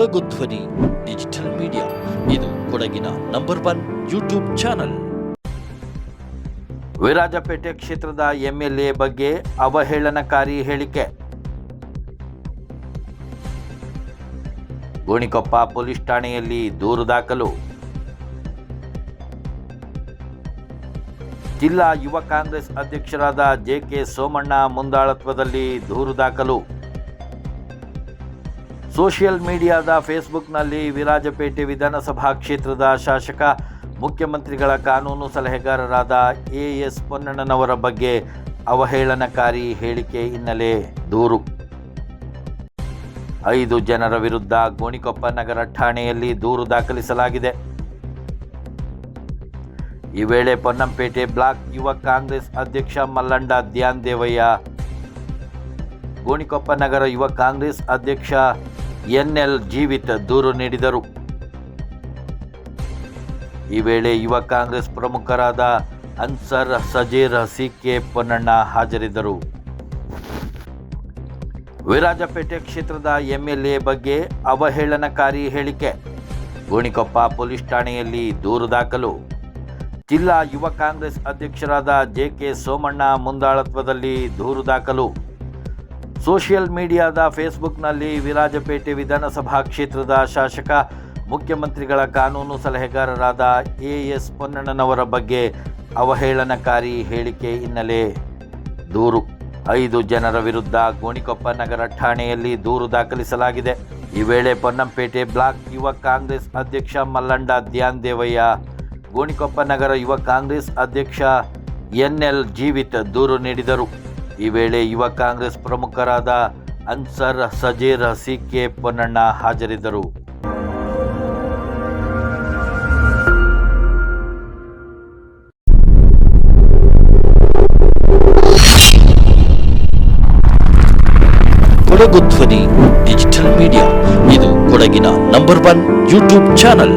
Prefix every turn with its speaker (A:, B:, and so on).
A: ಕೊಡಗು ಧ್ವನಿ digital media. ಇದು ಕೊಡಗಿನ number one YouTube channel.
B: Virajpet ಕ್ಷೇತ್ರದ ಎಂಎಲ್ಎ ಬಗ್ಗೆ ಅವಹೇಳನಕಾರಿ ಹೇಳಿಕೆ. ಗೋಣಿಕೊಪ್ಪ ಪೊಲೀಸ್ ಠಾಣೆಯಲ್ಲಿ ದೂರು ದಾಖಲು. ಜಿಲ್ಲಾ ಯುವ ಕಾಂಗ್ರೆಸ್ ಅಧ್ಯಕ್ಷರಾದ ಜೆ ಕೆ ಸೋಮಣ್ಣ ಮುಂದಾಳತ್ವದಲ್ಲಿ ದೂರು ದಾಖಲು. ಸೋಷಿಯಲ್ ಮೀಡಿಯಾದ ಫೇಸ್ಬುಕ್ನಲ್ಲಿ ವಿರಾಜಪೇಟೆ ವಿಧಾನಸಭಾ ಕ್ಷೇತ್ರದ ಶಾಸಕ, ಮುಖ್ಯಮಂತ್ರಿಗಳ ಕಾನೂನು ಸಲಹೆಗಾರರಾದ ಎ ಎಸ್ ಪೊನ್ನಣ್ಣನವರ ಬಗ್ಗೆ ಅವಹೇಳನಕಾರಿ ಹೇಳಿಕೆ ಹಿನ್ನೆಲೆ ದೂರು. ಐದು ಜನರ ವಿರುದ್ಧ ಗೋಣಿಕೊಪ್ಪ ನಗರ ಠಾಣೆಯಲ್ಲಿ ದೂರು ದಾಖಲಿಸಲಾಗಿದೆ. ಈ ವೇಳೆ ಪೊನ್ನಂಪೇಟೆ ಬ್ಲಾಕ್ ಯುವ ಕಾಂಗ್ರೆಸ್ ಅಧ್ಯಕ್ಷ ಮಲ್ಲಂಡ ದ್ಯಾನ್ ದೇವಯ್ಯ ಗೋಣಿಕೊಪ್ಪ ನಗರ ಯುವ ಕಾಂಗ್ರೆಸ್ ಅಧ್ಯಕ್ಷ ಎನ್ಎಲ್ ಜೀವಿತ ದೂರು ನೀಡಿದರು. ಈ ವೇಳೆ ಯುವ ಕಾಂಗ್ರೆಸ್ ಪ್ರಮುಖರಾದ ಅನ್ಸರ್ ಸಜೀರ್ ಸಿಕೆ ಪೊನ್ನಣ್ಣ ಹಾಜರಿದ್ದರು. ವಿರಾಜಪೇಟೆ ಕ್ಷೇತ್ರದ ಎಂಎಲ್ಎ ಬಗ್ಗೆ ಅವಹೇಳನಕಾರಿ ಹೇಳಿಕೆ. ಗೋಣಿಕೊಪ್ಪ ಪೊಲೀಸ್ ಠಾಣೆಯಲ್ಲಿ ದೂರು ದಾಖಲು. ಜಿಲ್ಲಾ ಯುವ ಕಾಂಗ್ರೆಸ್ ಅಧ್ಯಕ್ಷರಾದ ಜೆ ಕೆ ಸೋಮಣ್ಣ ಮುಂದಾಳತ್ವದಲ್ಲಿ ದೂರು ದಾಖಲು. ಸೋಷಿಯಲ್ ಮೀಡಿಯಾದ ಫೇಸ್ಬುಕ್ನಲ್ಲಿ ವಿರಾಜಪೇಟೆ ವಿಧಾನಸಭಾ ಕ್ಷೇತ್ರದ ಶಾಸಕ, ಮುಖ್ಯಮಂತ್ರಿಗಳ ಕಾನೂನು ಸಲಹೆಗಾರರಾದ ಎ ಎಸ್ ಪೊನ್ನಣ್ಣನವರ ಬಗ್ಗೆ ಅವಹೇಳನಕಾರಿ ಹೇಳಿಕೆ ಹಿನ್ನೆಲೆ ದೂರು. ಐದು ಜನರ ವಿರುದ್ಧ ಗೋಣಿಕೊಪ್ಪ ನಗರ ಠಾಣೆಯಲ್ಲಿ ದೂರು ದಾಖಲಿಸಲಾಗಿದೆ. ಈ ವೇಳೆ ಪೊನ್ನಂಪೇಟೆ ಬ್ಲಾಕ್ ಯುವ ಕಾಂಗ್ರೆಸ್ ಅಧ್ಯಕ್ಷ ಮಲ್ಲಂಡ ಧ್ಯಾನ್ ದೇವಯ್ಯ ಗೋಣಿಕೊಪ್ಪ ನಗರ ಯುವ ಕಾಂಗ್ರೆಸ್ ಅಧ್ಯಕ್ಷ ಎನ್ಎಲ್ ಜೀವಿತ್ ದೂರು ನೀಡಿದರು. ಈ ವೇಳೆ ಯುವ ಕಾಂಗ್ರೆಸ್ ಪ್ರಮುಖರಾದ ಅನ್ಸರ್ ಸಜೀರ್ ಸಿಕೆ ಪೊನ್ನಣ್ಣ ಹಾಜರಿದ್ದರು.
A: ಕೊಡಗು ಧ್ವನಿ, ಡಿಜಿಟಲ್ ಮೀಡಿಯಾ, ಇದು ಕೊಡಗಿನ ನಂಬರ್ ಒನ್ ಯೂಟ್ಯೂಬ್ ಚಾನಲ್.